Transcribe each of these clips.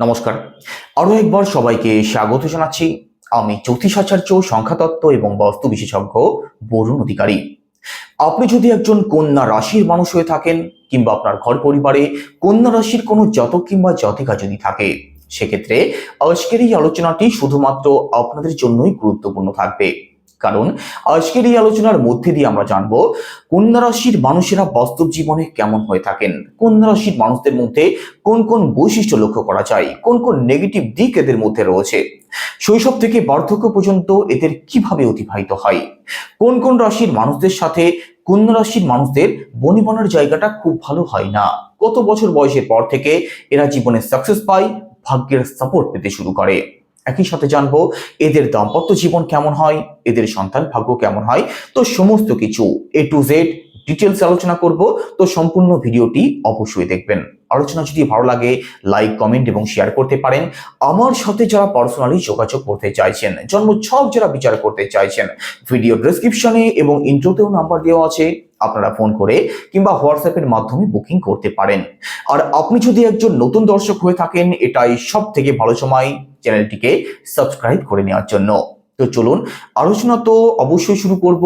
নমস্কার। আরও একবার সবাইকে স্বাগত জানাচ্ছি। আমি জ্যোতিষাচার্য সংখ্যাতত্ত্ব এবং বাস্তু বিশেষজ্ঞ বরুণ অধিকারী। আপনি যদি একজন কন্যা রাশির মানুষ হয়ে থাকেন কিংবা আপনার ঘর পরিবারে কন্যা রাশির কোনো জাতক কিংবা জাতিকা যদি থাকে, সেক্ষেত্রে আজকের এই আলোচনাটি শুধুমাত্র আপনাদের জন্যই গুরুত্বপূর্ণ থাকবে। কারণ আজকের এই আলোচনার মধ্যে দিয়ে আমরা জানব কন্যা রাশির মানুষেরা বাস্তব জীবনে কেমন হয়ে থাকেন? কন্যা রাশির মানুষদের মধ্যে কোন কোন বৈশিষ্ট্য লক্ষ্য করা যায়? কোন কোন নেগেটিভ দিক এদের মধ্যে রয়েছে? শৈশব থেকে বার্ধক্য পর্যন্ত এদের কীভাবে অতিবাহিত হয়? কোন কোন রাশির মানুষদের সাথে কন্যা রাশির মানুষদের বনিবনার জায়গাটা খুব ভালো হয় না? কত বছর বয়সের পর থেকে এরা জীবনে সাকসেস পায়, ভাগ্যের সাপোর্ট পেতে শুরু করে। একই সাথে জানব, এদের দাম্পত্য জীবন কেমন হয়, এদের সন্তান ভাগ্য কেমন হয়? তো সমস্ত কিছু এ টু জেড ডিটেলস আলোচনা করব, তো সম্পূর্ণ ভিডিওটি অবশ্যই দেখবেন। আলোচনা যদি ভালো লাগে লাইক কমেন্ট এবং শেয়ার করতে পারেন। আমার সাথে যারা পার্সোনালি যোগাযোগ করতে চাইছেন, জন্ম ছক যারা বিচার করতে চাইছেন ভিডিও ডেসক্রিপশনে এবং ইন্ট্রোতেও নাম্বার দেওয়া আছে। আপনারা ফোন করে কিংবা হোয়াটসঅ্যাপের মাধ্যমে বুকিং করতে পারেন। আর আপনি যদি একজন নতুন দর্শক হয়ে থাকেন, এটাই সব থেকে ভালো সময় চ্যানেলটিকে সাবস্ক্রাইব করে নেওয়ার জন্য। তো চলুন, আলোচনা তো অবশ্যই শুরু করব।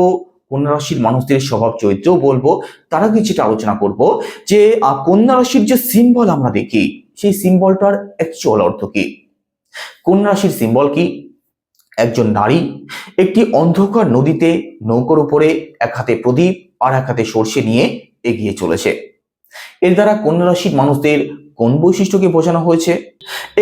কন্যা রাশির মানুষদের স্বভাব চরিত্রও বলব, তার যেটা আলোচনা করব যে কন্যা রাশির যে সিম্বল আমরা দেখি, সেই সিম্বলটার অ্যাকচুয়াল অর্থ কি? কন্যা রাশির সিম্বল কি? একজন নারী, একটি অন্ধকার নদীতে নৌকোর উপরে এক হাতে প্রদীপ আর এক হাতে সর্ষে নিয়ে এগিয়ে চলেছে। এর দ্বারা কন্যা রাশির মানুষদের কোন বৈশিষ্ট্যকে বোঝানো হয়েছে?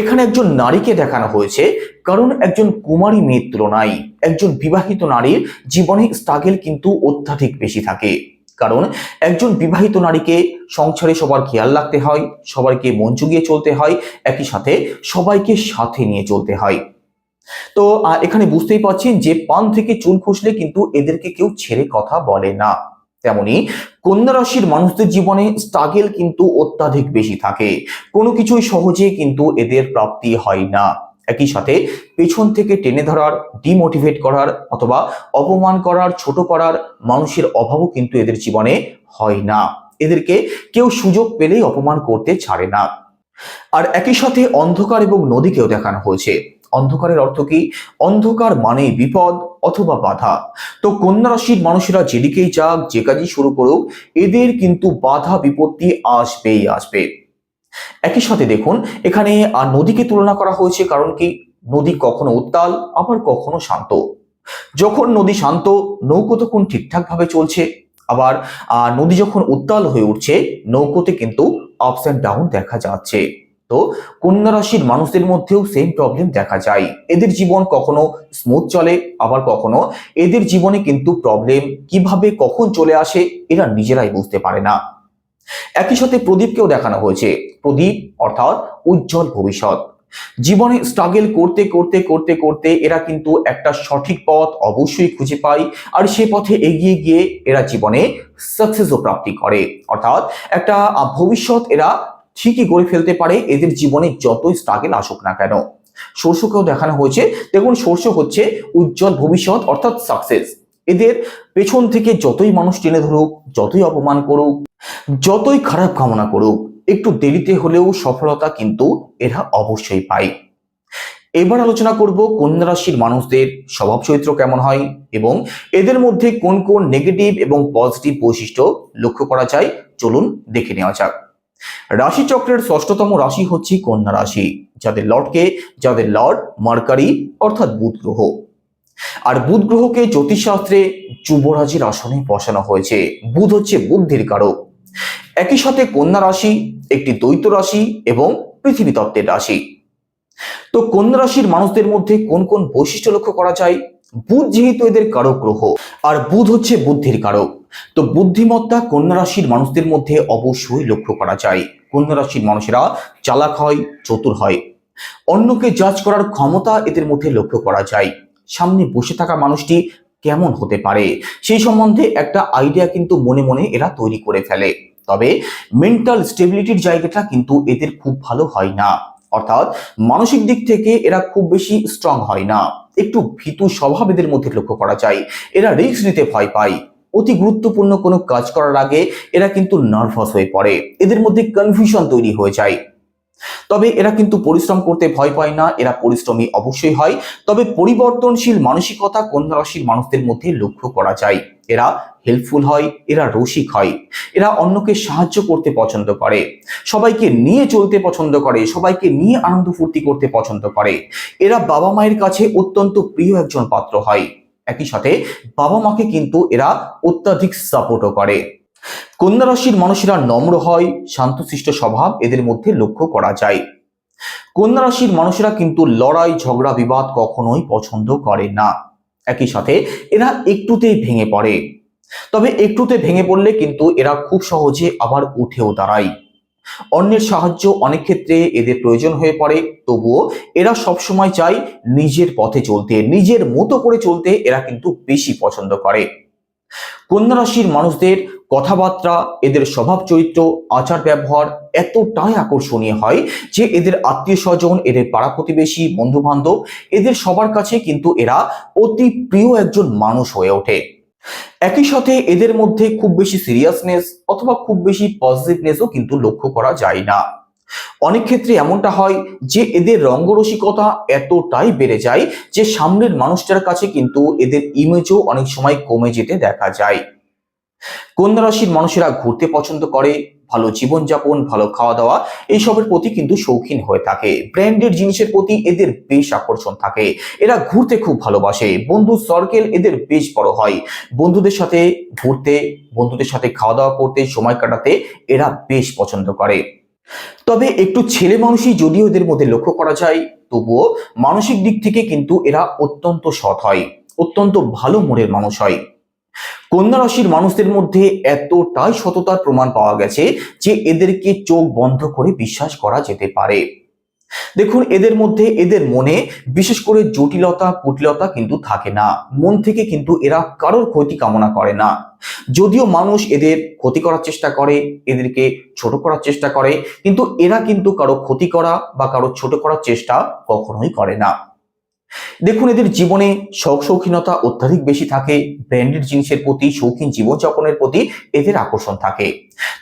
এখানে একজন নারীকে দেখানো হয়েছে, কারণ একজন কুমারী মেয়ের তুলনায় একজন বিবাহিত নারীর জীবনে স্ট্রাগেল কিন্তু অত্যাধিক বেশি থাকে। কারণ একজন বিবাহিত নারীকে সংসারে সবার খেয়াল রাখতে হয়, সবাইকে মন জুগিয়ে চলতে হয়, একই সাথে সবাইকে সাথে নিয়ে চলতে হয়। তো এখানে বুঝতেই পারছেন যে পান থেকে চুল খসলে কিন্তু এদেরকে কেউ ছেড়ে কথা বলে না। তেমনি কন্যা রাশির মানুষদের জীবনে স্ট্রাগেল কিন্তু অত্যাধিক বেশি থাকে। কোনো কিছুই সহজে কিন্তু এদের প্রাপ্তি হয় না। একই সাথে পেছন থেকে টেনে ধরার ডিমোটিভেট করার অথবা অপমান করার, ছোট করার মানুষের অভাবও কিন্তু এদের জীবনে হয় না। এদেরকে কেউ সুযোগ পেলেই অপমান করতে ছাড়ে না। আর একই সাথে অন্ধকার এবং নদীকেও দেখানো হয়েছে। অন্ধকারের অর্থ কি? অন্ধকার মানে বিপদ অথবা বাধা। তো কন্যা রাশির মানুষেরা যেদিকেই যাক, যে কাজই শুরু করুক, এদের কিন্তু বাধা বিপত্তি আসবেই আসবে। একই সাথে দেখুন, এখানে আর নদীকে তুলনা করা হয়েছে কারণ কি? নদী কখনো উত্তাল, আবার কখনো শান্ত। যখন নদী শান্ত, নৌকো তখন ঠিকঠাক ভাবে চলছে। আবার নদী যখন উত্তাল হয়ে উঠছে, নৌকোতে কিন্তু আপস অ্যান্ড ডাউন দেখা যাচ্ছে। তো কন্যা রাশির মানুষদের মধ্যেও সেম প্রবলেম দেখা যায়। এদের জীবন কখনো স্মুথ চলে, আবার কখনো এদের জীবনে কিন্তু প্রবলেম কীভাবে কখন চলে আসে এরা নিজেরাই বুঝতে পারে না। একই সাথে প্রদীপকেও দেখানো হয়েছে। প্রদীপ অর্থাৎ উজ্জ্বল ভবিষ্যৎ। জীবনে স্ট্রাগল করতে করতে করতে করতে এরা কিন্তু একটা সঠিক পথ অবশ্যই খুঁজে পায় আর সে পথে এগিয়ে গিয়ে এরা জীবনে সাকসেসও প্রাপ্তি করে। অর্থাৎ একটা ভবিষ্যৎ এরা ঠিকই গড়ে ফেলতে পারে, এদের জীবনে যতই স্ট্রাগল আসুক না কেন। শস্যকেও দেখানো হয়েছে, দেখুন শস্য হচ্ছে উজ্জ্বল ভবিষ্যৎ, অর্থাৎ সাকসেস এদের পেছন থেকে যতই মানুষ টেনে ধরুক, যতই অপমান করুক, যতই খারাপ কামনা করুক, একটু দেরিতে হলেও সফলতা কিন্তু এরা অবশ্যই পায়। এবার আলোচনা করব কন্যা রাশির মানুষদের স্বভাব চরিত্র কেমন হয় এবং এদের মধ্যে কোন কোন নেগেটিভ এবং পজিটিভ বৈশিষ্ট্য লক্ষ্য করা যায়, চলুন দেখে নেওয়া যাক। রাশি চক্রের ষষ্ঠতম রাশি হচ্ছে কন্যা রাশি, যাদের লর্ডকে, যাদের লর্ড মার্কারি অর্থাৎ বুধ গ্রহ। আর বুধ গ্রহকে জ্যোতিষশাস্ত্রে যুবরাজের আসনে বসানো হয়েছে। বুধ হচ্ছে বুদ্ধির কারক। একই সাথে কন্যা রাশি একটি দ্বৈত রাশি এবং পৃথিবী তত্ত্বের রাশি। তো কন্যা রাশির মানুষদের মধ্যে কোন কোন বৈশিষ্ট্য লক্ষ্য করা যায়? বুধ যেহেতু এদের কারক গ্রহ, আর বুধ হচ্ছে বুদ্ধির কারক। তো বুদ্ধিমত্তা কন্যা রাশির মানুষদের মধ্যে অবশ্যই লক্ষ্য করা যায়। কন্যা রাশির মানুষেরা চালাক হয়, চতুর হয়। অন্যকে জাজ করার ক্ষমতা এদের মধ্যে লক্ষ্য করা যায়। সামনে বসে থাকা মানুষটি কেমন হতে পারে, সেই সম্বন্ধে একটা আইডিয়া কিন্তু মনে মনে এরা তৈরি করে ফেলে। তবে মেন্টাল স্টেবিলিটির জায়গাটা কিন্তু এদের খুব ভালো হয় না। অর্থাৎ মানসিক দিক থেকে এরা খুব বেশি স্ট্রং হয় না। একটু ভীতু স্বভাব এদের মধ্যে লক্ষ্য করা যায়। এরা রিস্ক নিতে ভয় পায়। অতি গুরুত্বপূর্ণ কোনো কাজ করার আগে এরা কিন্তু নার্ভাস হয়ে পড়ে। এদের মধ্যে কনফিউশন তৈরি হয়ে যায়। তবে এরা কিন্তু পরিশ্রম করতে ভয় পায় না। এরা পরিশ্রমী অবশ্যই হয়। তবে পরিবর্তনশীল মানসিকতা কন্যা রাশির মানুষদের মধ্যে লক্ষ্য করা যায়। এরা হেল্পফুল হয়, এরা রসিক হয়, এরা অন্যকে সাহায্য করতে পছন্দ করে, সবাইকে নিয়ে চলতে পছন্দ করে, সবাইকে নিয়ে আনন্দ ফুর্তি করতে পছন্দ করে, এরা বাবা মায়ের কাছে অত্যন্ত প্রিয় একজন পাত্র হয়। একই সাথে বাবা মাকে কিন্তু এরা অত্যাধিক সাপোর্টও করে। কন্যা রাশির মানুষেরা নম্র হয়, শান্তশিষ্ট স্বভাব এদের মধ্যে লক্ষ্য করা যায়। কন্যা রাশির মানুষেরা কিন্তু লড়াই, ঝগড়া, বিবাদ কখনোই পছন্দ করে না। একই সাথে এরা একটুতেই ভেঙে পড়ে। তবে একটুতে ভেঙে পড়লে কিন্তু এরা খুব সহজে আবার উঠেও দাঁড়ায়। অন্যের সাহায্য অনেক ক্ষেত্রে এদের প্রয়োজন হয়ে পড়ে, তবুও এরা সবসময় চায় নিজের পথে চলতে, নিজের মতো করে চলতে এরা কিন্তু বেশি পছন্দ করে। কন্যা রাশির মানুষদের কথাবার্তা, এদের স্বভাব চরিত্র, আচার ব্যবহার এতটাই আকর্ষণীয় হয় যে এদের আত্মীয় স্বজন, এদের পাড়া প্রতিবেশী বন্ধু বান্ধব এদের সবার কাছে কিন্তু এরা অতি প্রিয় একজন মানুষ হয়ে ওঠে। একই সাথে এদের মধ্যে খুব বেশি সিরিয়াসনেস অথবা খুব বেশি পজিটিভনেসও কিন্তু লক্ষ্য করা যায় না। অনেক ক্ষেত্রে এমনটা হয় যে এদের রঙ্গরসিকতা এতটাই বেড়ে যায় যে সামনের মানুষটার কাছে কিন্তু এদের ইমেজও অনেক সময় কমে যেতে দেখা যায়। কন্যা রাশির মানুষেরা ঘুরতে পছন্দ করে ভালো জীবনযাপন, ভালো খাওয়া দাওয়া এইসবের প্রতি কিন্তু শৌখিন হয়ে থাকে। ব্র্যান্ডেড জিনিসের প্রতি এদের বেশ আকর্ষণ থাকে। এরা ঘুরতে খুব ভালোবাসে। বন্ধু সার্কেল এদের বেশ বড় হয়। বন্ধুদের সাথে ঘুরতে, বন্ধুদের সাথে খাওয়া দাওয়া করতে, সময় কাটাতে এরা বেশ পছন্দ করে। তবে একটু ছেলে মানুষই যদিও এদের মধ্যে লক্ষ্য করা যায়, তবুও মানসিক দিক থেকে কিন্তু এরা অত্যন্ত সৎ হয়। অত্যন্ত ভালো মনের মানুষ হয়। কন্যা রাশির মানুষদের মধ্যে এতটাই সততার প্রমাণ পাওয়া গেছে যে এদেরকে চোখ বন্ধ করে বিশ্বাস করা যেতে পারে। দেখুন, এদের মধ্যে এদের মনে বিশেষ করে জটিলতা, কুটিলতা কিন্তু থাকে না। মন থেকে কিন্তু এরা কারোর ক্ষতি কামনা করে না। যদিও মানুষ এদের ক্ষতি করার চেষ্টা করে, এদেরকে ছোট করার চেষ্টা করে, কিন্তু এরা কিন্তু কারও ক্ষতি করা বা কারও ছোট করার চেষ্টা কখনোই করে না। দেখুন, এদের জীবনে শখ শৌখিনতা অত্যাধিক বেশি থাকে, ব্র্যান্ডেড জিনিসের প্রতি, শৌখিন জীবনযাপনের প্রতি এদের আকর্ষণ থাকে।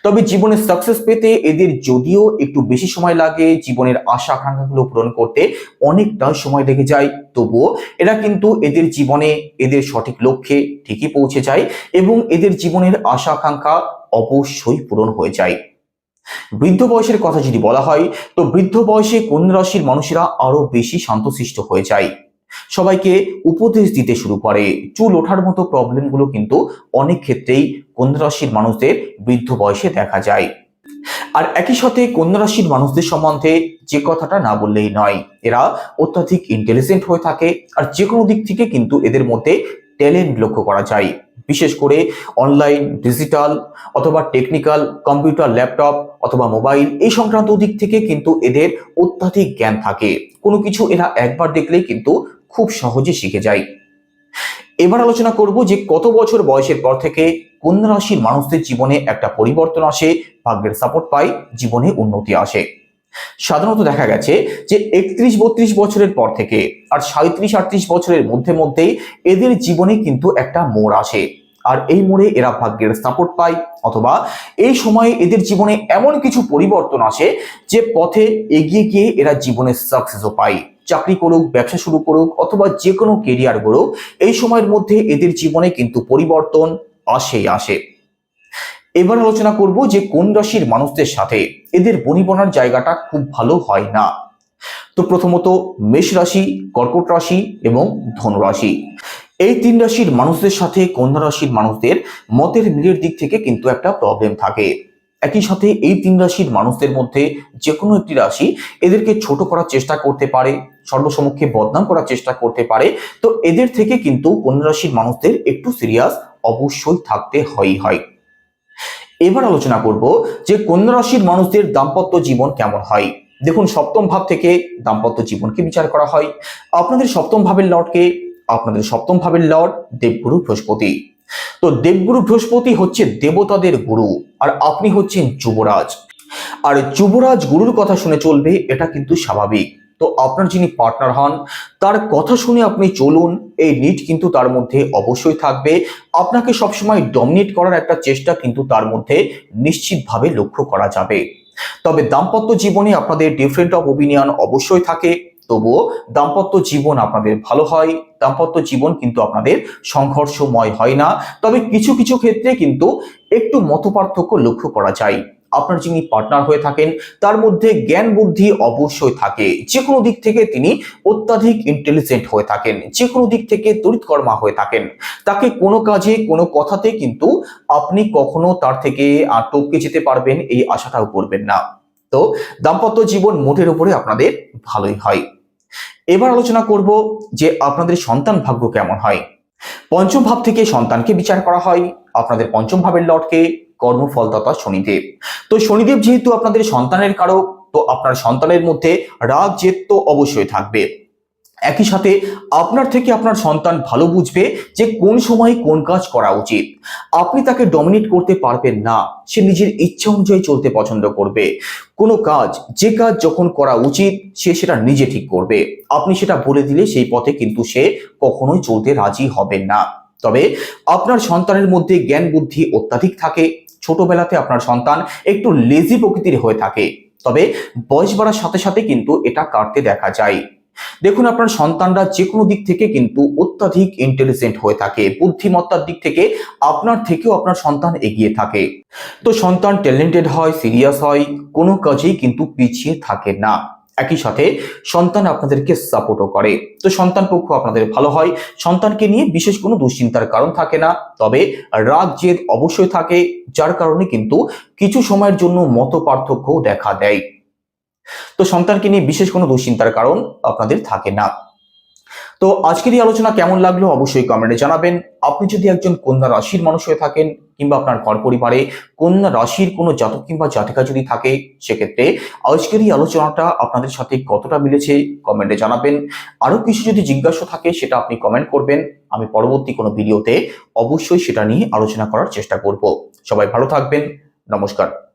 তবে জীবনে সাকসেস পেতে এদের যদিও একটু বেশি সময় লাগে, জীবনের আশা আকাঙ্ক্ষাগুলো পূরণ করতে অনেকটা সময় লেগে যায়। তবুও এরা কিন্তু এদের জীবনে এদের সঠিক লক্ষ্যে ঠিকই পৌঁছে যায় এবং এদের জীবনের আশা আকাঙ্ক্ষা অবশ্যই পূরণ হয়ে যায়। বৃদ্ধ বয়সের কথা যদি বলা হয়, তো বৃদ্ধ বয়সে কন্যা রাশির মানুষেরা আরও বেশি শান্তশিষ্ট হয়ে যায়? সবাইকে উপদেশ দিতে শুরু করে। চুল ওঠার মতো প্রবলেমগুলো কিন্তু অনেক ক্ষেত্রেই কন্যা রাশির মানুষদের বৃদ্ধ বয়সে দেখা যায়। আর একই সাথে কন্যা রাশির মানুষদের সম্বন্ধে যে কথাটা না বললেই নয়, এরা অত্যাধিক ইন্টেলিজেন্ট হয়ে থাকে। আর যে কোনো দিক থেকে কিন্তু এদের মধ্যে ট্যালেন্ট লক্ষ্য করা যায়। বিশেষ করে অনলাইন ডিজিটাল অথবা টেকনিক্যাল কম্পিউটার ল্যাপটপ অথবা মোবাইল এই সংক্রান্ত দিক থেকে কিন্তু এদের অত্যাধিক জ্ঞান থাকে। কোনো কিছু এরা একবার দেখলেই কিন্তু খুব সহজে শিখে যায়। এবার আলোচনা করব যে কত বছর বয়সের পর থেকে কন্যা রাশির মানুষদের জীবনে একটা পরিবর্তন আসে ভাগ্যের সাপোর্ট পায়, জীবনে উন্নতি আসে। সাধারণত দেখা গেছে যে একত্রিশ বত্রিশ বছরের পর থেকে আর সাঁত্রিশ আটত্রিশ বছরের মধ্যে মধ্যেই এদের জীবনে কিন্তু একটা মোড় আসে। আর এই মোড়ে এরা ভাগ্যের সাপোর্ট পায়। অথবা এই সময়ে এদের জীবনে এমন কিছু পরিবর্তন আসে যে পথে এগিয়ে গিয়ে এরা জীবনে সাকসেসও পায়। চাকরি করুক, ব্যবসা শুরু করুক, অথবা যে কোনো কেরিয়ার গড়ুক, এই সময়ের মধ্যে এদের জীবনে কিন্তু পরিবর্তন আসেই আসে। এবার আলোচনা করব যে কোন রাশির মানুষদের সাথে এদের বনিবনার জায়গাটা খুব ভালো হয় না। তো প্রথমত মেষ রাশি, কর্কট রাশি এবং ধনু রাশি। এই তিন রাশির মানুষদের সাথে কন্যা রাশির মানুষদের মতের মিলের দিক থেকে কিন্তু একটা প্রবলেম থাকে। একই সাথে এই তিন রাশির মানুষদের মধ্যে যে কোনো একটি রাশি এদেরকে ছোট করার চেষ্টা করতে পারে, সর্বসমক্ষে বদনাম করার চেষ্টা করতে পারে, তো এদের থেকে কিন্তু কন্যা রাশির মানুষদের একটু সিরিয়াস অবশ্যই থাকতে হয় হয়। এবার আলোচনা করব যে কন্যা রাশির মানুষদের দাম্পত্য জীবন কেমন হয়। দেখুন, সপ্তম ভাব থেকে দাম্পত্য জীবনকে বিচার করা হয়। আপনাদের সপ্তম ভাবের লর্ডকে আপনাদের সপ্তম ভাবের লর্ড দেবগুরু বৃহস্পতি। তো দেবগুরু বৃহস্পতি হচ্ছে দেবতাদের গুরু, আর আপনি হচ্ছেন যুবরাজ। আর যুবরাজ গুরুর কথা শুনে চলবে, এটা কিন্তু স্বাভাবিক। তো আপনার যিনি পার্টনার হন, তার কথা শুনে আপনি চলুন, এই নিট কিন্তু তার মধ্যে অবশ্যই থাকবে। আপনাকে সবসময় ডমিনেট করার একটা চেষ্টা কিন্তু তার মধ্যে নিশ্চিতভাবে লক্ষ্য করা যাবে। তবে দাম্পত্য জীবনে আপনাদের ডিফারেন্ট অফ ওপিনিয়ন অবশ্যই থাকে। তবুও দাম্পত্য জীবন আপনাদের ভালো হয়, দাম্পত্য জীবন কিন্তু আপনাদের সংঘর্ষময় হয় না। তবে কিছু কিছু ক্ষেত্রে কিন্তু একটু মতপার্থক্য লক্ষ্য করা যায়। আপনার যিনি পার্টনার হয়ে থাকেন, তার মধ্যে জ্ঞান বুদ্ধি অবশ্যই থাকে। যে কোনো দিক থেকে তিনি অত্যাধিক ইন্টেলিজেন্ট হয়ে থাকেন যে কোনো দিক থেকে তড়িৎকর্মা হয়ে থাকেন। তাকে কোনো কাজে, কোনো কথাতে কিন্তু আপনি কখনো তার থেকে টপকে যেতে পারবেন, এই আশাটাও করবেন না। তো দাম্পত্য জীবন মোটের উপরে আপনাদের ভালোই হয়। এবার আলোচনা করব যে আপনাদের সন্তান ভাগ্য কেমন হয়। পঞ্চম ভাব থেকে সন্তানকে বিচার করা হয়। আপনাদের পঞ্চম ভাবের লটকে কর্মফল তথা শনিদেব। তো শনিদেব যেহেতু আপনাদের সন্তানের কারক, তো আপনার সন্তানের মধ্যে রাগ, জেদ তো অবশ্যই থাকবে। একই সাথে আপনার থেকে আপনার সন্তান ভালো বুঝবে যে কোন সময় কোন কাজ করা উচিত। আপনি তাকে ডমিনেট করতে পারবেন না, সে নিজের ইচ্ছা অনুযায়ী চলতে পছন্দ করবে। কোনো কাজ, যে কাজ যখন করা উচিত, সে সেটা নিজে ঠিক করবে। আপনি সেটা বলে দিলে সেই পথে কিন্তু সে কখনোই চলতে রাজি হবেন না। তবে আপনার সন্তানের মধ্যে জ্ঞান, বুদ্ধি অত্যাধিক থাকে। ছোটবেলাতে আপনার সন্তান একটু লেজি প্রকৃতির হয়ে থাকে। তবে বয়স বাড়ার সাথে সাথে কিন্তু এটা কাটতে দেখা যায়। দেখুন আপনার সন্তানরা যে কোনো দিক থেকে কিন্তু অত্যাধিক ইন্টেলিজেন্ট হয়ে থাকে, বুদ্ধিমত্তার দিক থেকে আপনার থেকেও আপনার সন্তান এগিয়ে থাকে। তো সন্তান ট্যালেন্টেড হয় সিরিয়াস হয়, কোনো কাজেই কিন্তু পিছিয়ে থাকে না। একই সাথে সন্তান আপনাদেরকে সাপোর্টও করে। তো সন্তান পক্ষ আপনাদের ভালো হয়। সন্তানকে নিয়ে বিশেষ কোনো দুশ্চিন্তার কারণ থাকে না। তবে রাগ জেদ অবশ্যই থাকে, যার কারণে কিন্তু কিছু সময়ের জন্য মত পার্থক্যও দেখা দেয়। তো সন্তানকে নিয়ে বিশেষ কোনো দুশ্চিন্তার কারণ আপনাদের থাকে না। তো আজকের এই আলোচনা কেমন লাগল অবশ্যই কমেন্টে জানাবেন। আপনি যদি একজন কন্যা রাশির মানুষ হয়ে থাকেন কিংবা আপনার ঘর পরিবারে কন্যা রাশির কোনো জাতক কিংবা জাতিকা যদি থাকে, সেক্ষেত্রে আজকের এই আলোচনাটা আপনাদের সাথে কতটা মিলেছে কমেন্টে জানাবেন। আরও কিছু যদি জিজ্ঞাসা থাকে সেটা আপনি কমেন্ট করবেন। আমি পরবর্তী কোনো ভিডিওতে অবশ্যই সেটা নিয়ে আলোচনা করার চেষ্টা করব। সবাই ভালো থাকবেন। নমস্কার।